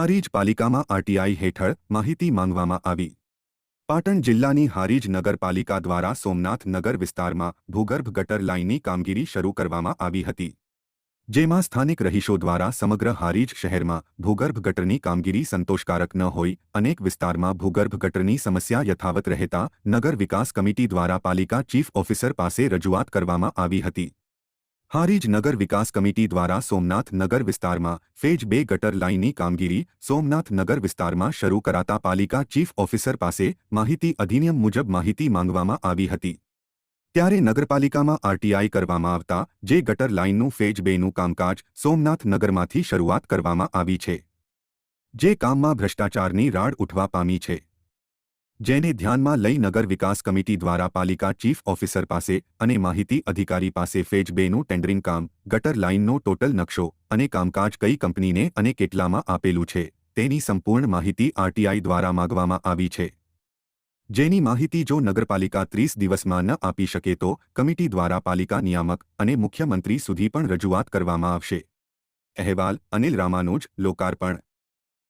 હારીજ પાલિકામાં આરટીઆઈ હેઠળ માહિતી માંગવામાં આવી. પાટણ જિલ્લાની હારીજ નગરપાલિકા દ્વારા સોમનાથ નગર વિસ્તારમાં ભૂગર્ભ ગટર લાઇનની કામગીરી શરૂ કરવામાં આવી હતી. જેમાં સ્થાનિક રહીશો દ્વારા સમગ્ર હારીજ શહેરમાં ભૂગર્ભ ગટરની કામગીરી સંતોષકારક ન હોઈ અનેક વિસ્તારમાં ભૂગર્ભ ગટરની સમસ્યા યથાવત રહેતા નગર વિકાસ કમિટી દ્વારા પાલિકા ચીફ ઓફિસર પાસે રજૂઆત કરવામાં આવી હતી. હારીજ નગર વિકાસ કમિટી દ્વારા સોમનાથ નગર વિસ્તારમાં ફેજ બે ગટર લાઇનની કામગીરી સોમનાથ નગર વિસ્તારમાં શરૂ કરાતા પાલિકા ચીફ ઓફિસર પાસે માહિતી અધિનિયમ મુજબ માહિતી માંગવામાં આવી હતી. ત્યારે નગરપાલિકામાં આરટીઆઈ કરવામાં આવતા જે ગટર લાઇનનું ફેજ બેનું કામકાજ સોમનાથ નગરમાંથી શરૂઆત કરવામાં આવી છે. જે કામમાં ભ્રષ્ટાચારની રાડ ઉઠવા પામી છે. જેને ધ્યાનમાં લઈ નગર વિકાસ કમિટી દ્વારા પાલિકા ચીફ ઓફિસર પાસે અને માહિતી અધિકારી પાસે ફેજ બેનું ટેન્ડરિંગ કામ, ગટર લાઇનનો ટોટલ નકશો અને કામકાજ કઈ કંપનીને અને કેટલામાં આપેલું છે, તેની સંપૂર્ણ માહિતી આરટીઆઈ દ્વારા માંગવામાં આવી છે. જેની માહિતી જો નગરપાલિકા ત્રીસ દિવસમાં ન આપી શકે તો કમિટી દ્વારા પાલિકા નિયામક અને મુખ્યમંત્રી સુધી પણ રજૂઆત કરવામાં આવશે. અહેવાલ અનિલ રામાનુજ, લોકાર્પણ.